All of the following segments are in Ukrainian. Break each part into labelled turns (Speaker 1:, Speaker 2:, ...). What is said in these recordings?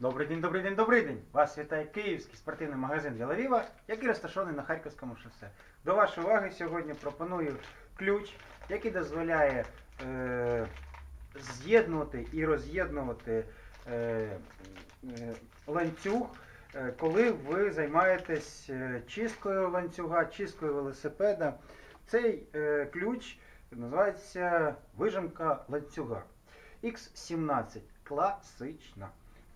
Speaker 1: Добрий день, добрий день, добрий день! Вас вітає київський спортивний магазин Вілавіва, який розташований на Харківському шосе. До вашої уваги сьогодні пропоную ключ, який дозволяє е, з'єднувати і роз'єднувати е, е, ланцюг, е, коли ви займаєтесь е, чисткою ланцюга, чисткою велосипеда. Цей е, ключ називається вижимка ланцюга. X17 класична.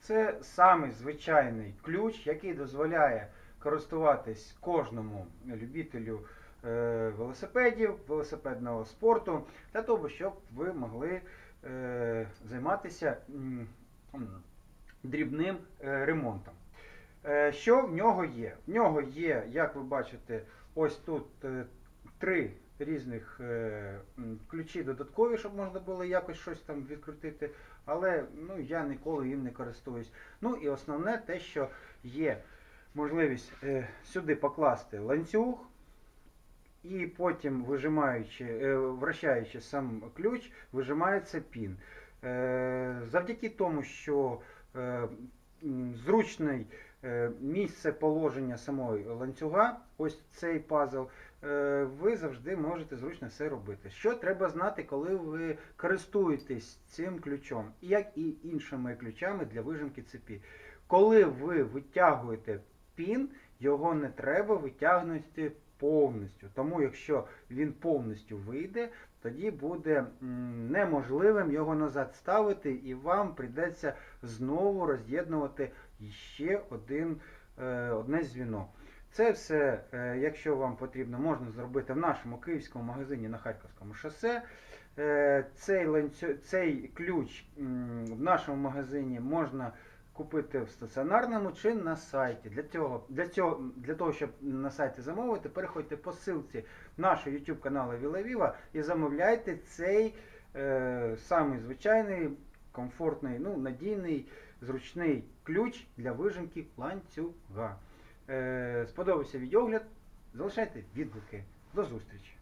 Speaker 1: Це самий звичайний ключ, який дозволяє користуватись кожному любителю е, велосипедів, велосипедного спорту, для того, щоб ви могли е, займатися дрібним е, ремонтом. Що в нього є? В нього є, як ви бачите, ось тут три різних е, ключі додаткові, щоб можна було якось щось там відкрутити. Але ну, я ніколи їм не користуюсь. Ну і основне те, що є можливість е, сюди покласти ланцюг, і потім вижимаючи, е, вращаючи сам ключ, вижимається пін. Е, завдяки тому, що е, зручний місце положення самої ланцюга, ось цей пазл, е, ви завжди можете зручно все робити. Що треба знати, коли ви користуєтесь цим ключом, як і іншими ключами для вижимки цепі. Коли ви витягуєте пін, його не треба витягнути повністю. Тому якщо він повністю вийде, тоді буде неможливим його назад ставити, і вам прийдеться знову роз'єднувати ще один, е, одне звіно. Це все, е, якщо вам потрібно, можна зробити в нашому київському магазині на Харківському шосе. Е, Цей, ланцю... цей ключ в нашому магазині можна купити в стаціонарному чи на сайті. Для цього, для цього, для того, щоб на сайті замовити, переходьте по ссылці нашого YouTube каналу Вілавіва і замовляйте цей е, самий звичайний, комфортний, ну, надійний, зручний ключ для вижимки ланцюга. Е, сподобався відеогляд. Залишайте відгуки. До зустрічі!